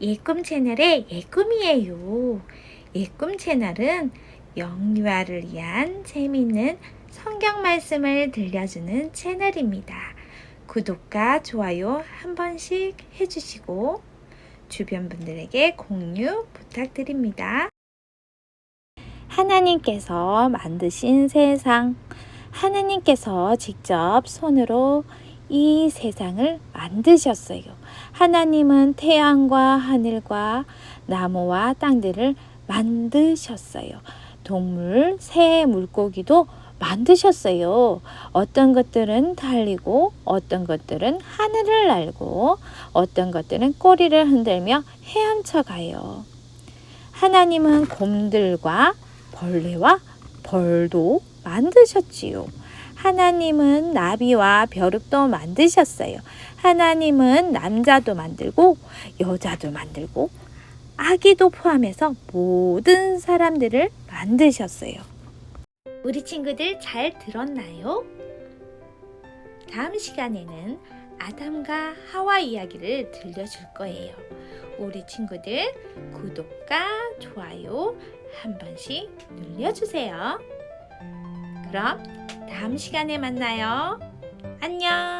예꿈 채널의 예꿈이에요. 예꿈 채널은 영유아를 위한 재미있는 성경 말씀을 들려주는 채널입니다. 구독과 좋아요 한 번씩 해주시고 주변 분들에게 공유 부탁드립니다. 하나님께서 만드신 세상, 하나님께서 직접 손으로 이 세상을 만드셨어요. 하나님은 태양과 하늘과 나무와 땅들을 만드셨어요. 동물, 새, 물고기도 만드셨어요. 어떤 것들은 달리고, 어떤 것들은 하늘을 날고, 어떤 것들은 꼬리를 흔들며 헤엄쳐 가요. 하나님은 곰들과 벌레와 벌도 만드셨지요. 하나님은 나비와 벼룩도 만드셨어요. 하나님은 남자도 만들고 여자도 만들고 아기도 포함해서 모든 사람들을 만드셨어요. 우리 친구들 잘 들었나요? 다음 시간에는 아담과 하와 이야기를 들려줄 거예요. 우리 친구들 구독과 좋아요 한 번씩 눌러주세요. 그럼 다음 시간에 만나요. 안녕!